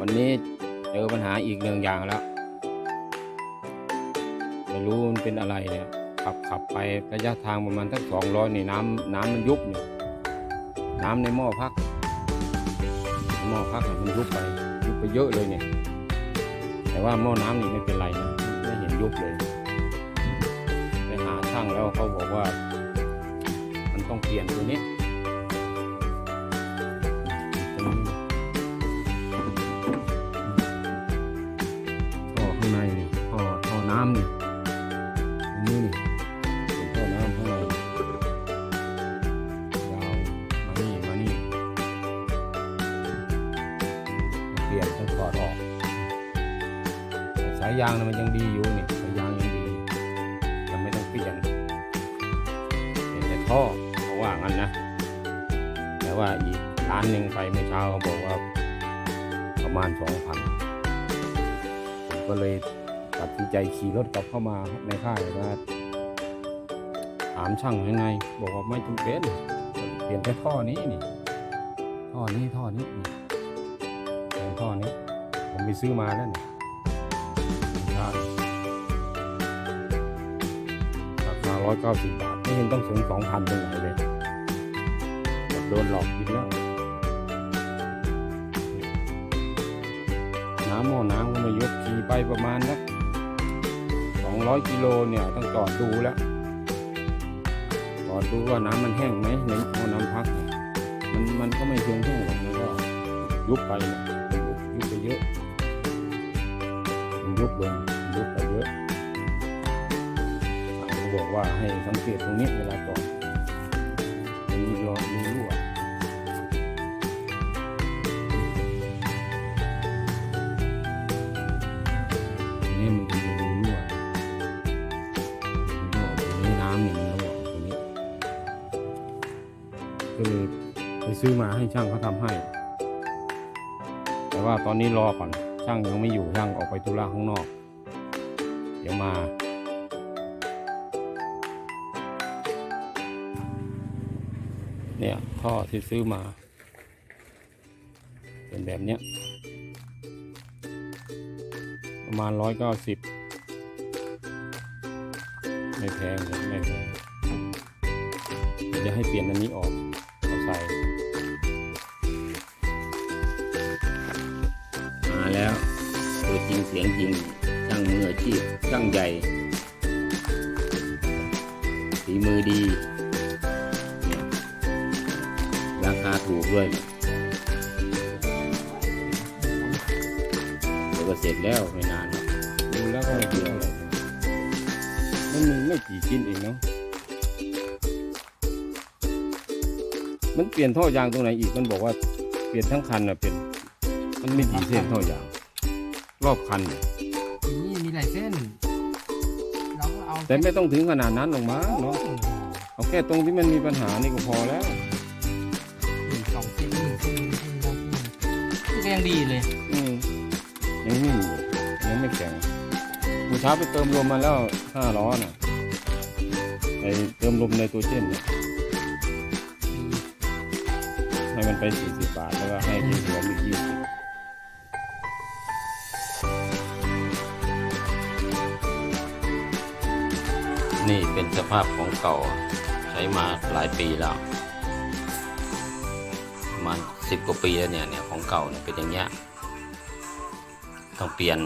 วันนี้เจอปัญหาอีกหนึ่งอย่างแล้ว ไม่รู้มันเป็นอะไรเนี่ย ขับขับไประยะทางประมาณสักสองร้อยนี่น้ำน้ำมันยุบเนี่ยน้ำในหม้อพัก หม้อพักเนี่ยมันยุบไปยุบไปเยอะเลยเนี่ย แต่ว่าหม้อน้ำนี่ไม่เป็นไรนะไม่เห็นยุบเลยไปหาช่างแล้วเขาบอกว่า มันต้องเปลี่ยนตัวนี้ำนี่นี้นี่เป็นท่อน้ำข้างในยาวมานี่มานี่เปลี่ยนต้องถอดออกสายยางนะมันยังดีอยู่นี่สายยางยังดียังไม่ต้องเปลี่ยนเป็นแต่ท่อเขาว่างั้นนะ แต่ว่าอีกร้านหนึ่งไปเมื่อเช้าเขาบอกว่าประมาณสองพันผมก็เลย ตัดสินใจขี่รถกลับเข้ามาในค่ายว่าถามช่างยังไง บอกว่าไม่จำเป็นเปลี่ยนแค่ท่อนี้นี่ท่อนี้ท่อนี้นี่แค่ท่อนี้ ผมไปซื้อมาแล้วนี่ใช่ราคาร้อยเก้าสิบบาทไม่เห็นต้องถึงสองพันตรงไหนเลยโดนหลอกกินแล้วน้ำหม้อน้ำก็ไม่ยกขี่ไปประมาณนัก สองร้อยกิโลเนี่ยต้องจอดดูแล้วจอดดูว่าน้ำมันแห้งไหมในหม้อน้ำพัก มันมันก็ไม่เชิงแห้งหรอกมันก็ยุบไปยุบยุบไปเยอะมันยุบลงยุบไปเยอะเขาบอกว่าให้สังเกตตรงนี้เวลาจอดมันมีรอยมีรั่ว ก็เลยไปซื้อมาให้ช่างเขาทำให้ แต่ว่าตอนนี้รอก่อนช่างยังไม่อยู่ช่างออกไปธุระข้างนอก เดี๋ยวมาเนี่ยท่อที่ซื้อมา เป็นแบบเนี้ยประมาณร้อยเก้าสิบไม่แพงเลยไม่แพงเดี๋ยวจะให้เปลี่ยนอันนี้ออก เอาใส่มาแล้วตัวจริงเสียงจริงช่างมืออาชีพช่างใหญ่ฝีมือดีเนี่ยราคาถูกด้วยเดี๋ยวก็เสร็จแล้วไม่นานดูแล้วก็ไม่เกี่ยวอะไรมันมีไม่กี่ชิ้นเองเนาะ มันเปลี่ยนท่อยางตรงไหนอีกมันบอกว่าเปลี่ยนทั้งคันอะเป็น มันไม่กี่เส้นท่อยาง รอบคันเนี่ยนี่มีหลายเส้น เราก็เอาแต่ไม่ต้องถึงขนาดนั้นหรอกมั้งเนาะเอาแค่ตรงที่มันมีปัญหานี่ก็พอแล้วหนึ่งสองเส้นหนึ่งเส้นหนึ่งเส้นหนึ่งเส้นก็ยังดีเลย อืมยังนิ่มอยู่ยังไม่แข็งเมื่อเช้าไปเติมลมมาแล้วห้าล้อน่ะไปเติมลมในตัวเจนเนี่ย ให้มันไปสี่สิบาท แล้วก็ให้ที่หัวมียี่สิบนี่เป็นสภาพของเก่าใช้มาหลายปีแล้วประมาณสิบกว่าปีแล้วเนี่ยเนี่ยของเก่าเนี่ยเป็นอย่างเงี้ยต้องเปลี่ยน